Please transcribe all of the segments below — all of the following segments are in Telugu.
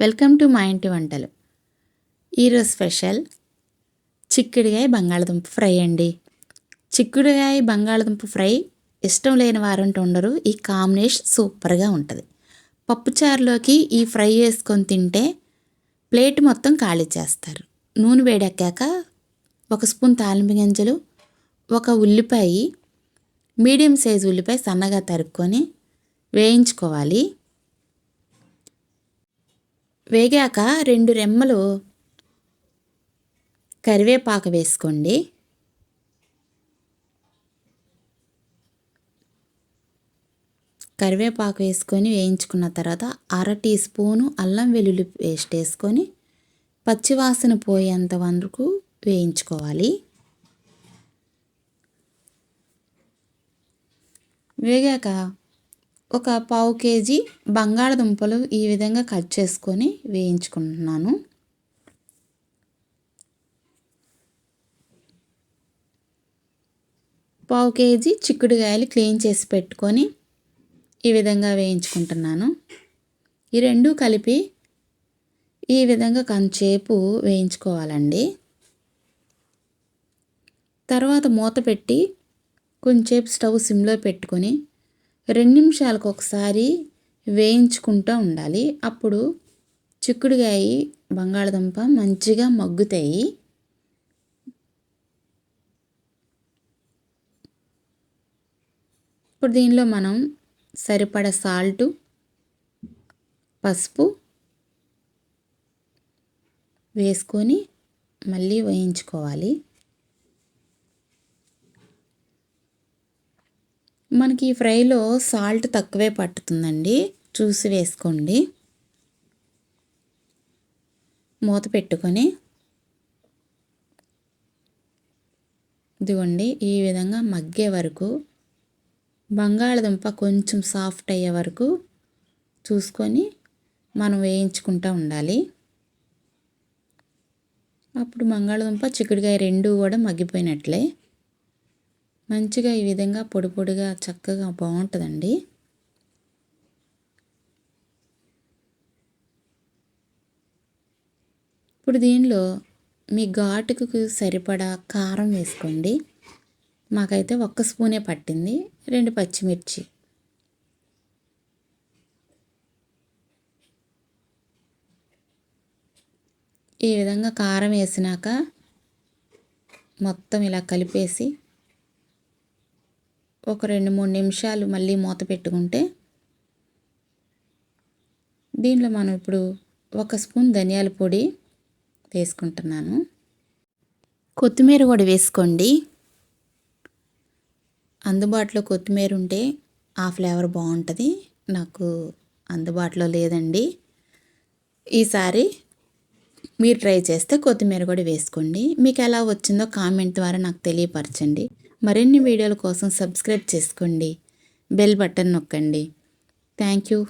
వెల్కమ్ టు మా ఇంటి వంటలు. ఈరోజు స్పెషల్ చిక్కుడుగాయ బంగాళదుంప ఫ్రై అండి. చిక్కుడుగాయ బంగాళదుంప ఫ్రై ఇష్టం లేని వారంటూ ఉండరు. ఈ కాంబినేషన్ సూపర్గా ఉంటుంది. పప్పుచారులోకి ఈ ఫ్రై వేసుకొని తింటే ప్లేట్ మొత్తం ఖాళీ చేస్తారు. నూనె వేడెక్కాక ఒక స్పూన్ తాలింపు గింజలు ఒక ఉల్లిపాయ మీడియం సైజు ఉల్లిపాయ సన్నగా తరుక్కొని వేయించుకోవాలి. వేగాక రెండు రెమ్మలు కరివేపాకు వేసుకోండి. కరివేపాకు వేసుకొని వేయించుకున్న తర్వాత అర టీ స్పూను అల్లం వెల్లుల్లి పేస్ట్ వేసుకొని పచ్చివాసన పోయేంత వరకు వేయించుకోవాలి. వేగాక ఒక పావు కేజీ బంగాళదుంపలు ఈ విధంగా కట్ చేసుకొని వేయించుకుంటున్నాను. పావు కేజీ చిక్కుడుకాయలు క్లీన్ చేసి పెట్టుకొని ఈ విధంగా వేయించుకుంటున్నాను. ఈ రెండు కలిపి ఈ విధంగా కొంచెంసేపు వేయించుకోవాలండి. తర్వాత మూత పెట్టి కొంచెంసేపు స్టవ్ సిమ్లో పెట్టుకొని రెండు నిమిషాలకు ఒకసారి వేయించుకుంటూ ఉండాలి. అప్పుడు చిక్కుడుగాయ బంగాళదుంప మంచిగా మగ్గుతాయి. ఇప్పుడు దీనిలో మనం సరిపడ సాల్టు పసుపు వేసుకొని మళ్ళీ వేయించుకోవాలి. మనకి ఈ ఫ్రైలో సాల్ట్ తక్కువే పట్టుతుందండి. చూసి వేసుకోండి. మూత పెట్టుకొని ఇదిగోండి ఈ విధంగా మగ్గే వరకు బంగాళదుంప కొంచెం సాఫ్ట్ అయ్యే వరకు చూసుకొని మనం వేయించుకుంటూ ఉండాలి. అప్పుడు బంగాళదుంప చిక్కుడుకాయ రెండు కూడా మగ్గిపోయినట్లే. మంచిగా ఈ విధంగా పొడి పొడిగా చక్కగా బాగుంటుందండి. ఇప్పుడు దీనిలో మీ ఘాటుకు సరిపడా కారం వేసుకోండి. మాకైతే ఒక్క స్పూనే పట్టింది. రెండు పచ్చిమిర్చి. ఈ విధంగా కారం వేసినాక మొత్తం ఇలా కలిపేసి ఒక రెండు మూడు నిమిషాలు మళ్ళీ మూత పెట్టుకుంటే దీంట్లో మనం ఇప్పుడు ఒక స్పూన్ ధనియాల పొడి వేసుకుంటున్నాను. కొత్తిమీర కూడా వేసుకోండి. అందుబాటులో కొత్తిమీర ఉంటే ఆ ఫ్లేవర్ బాగుంటుంది. నాకు అందుబాటులో లేదండి. ఈసారి మీరు ట్రై చేస్తే కొత్తిమీర కూడా వేసుకోండి. మీకు ఎలా వచ్చిందో కామెంట్ ద్వారా నాకు తెలియపరచండి. మరిన్ని వీడియోల కోసం సబ్స్క్రైబ్ చేసుకోండి. బెల్ బటన్ నొక్కండి. Thank you.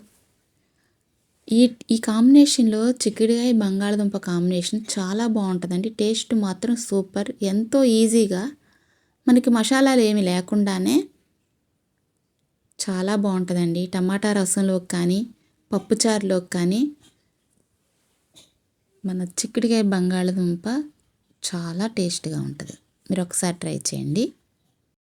ఈ ఈ కాంబినేషన్లో చిక్కుడుకాయ బంగాళదుంప కాంబినేషన్ చాలా బాగుంటుందండి. టేస్ట్ మాత్రం సూపర్. ఎంతో ఈజీగా మనకి మసాలాలు ఏమి లేకుండానే చాలా బాగుంటుందండి. టమాటా రసంలోకి కానీ పప్పుచారులోకి కానీ మన చిక్కుడుకాయ బంగాళదుంప చాలా టేస్ట్గా ఉంటుంది. మీరు ఒకసారి ట్రై చేయండి.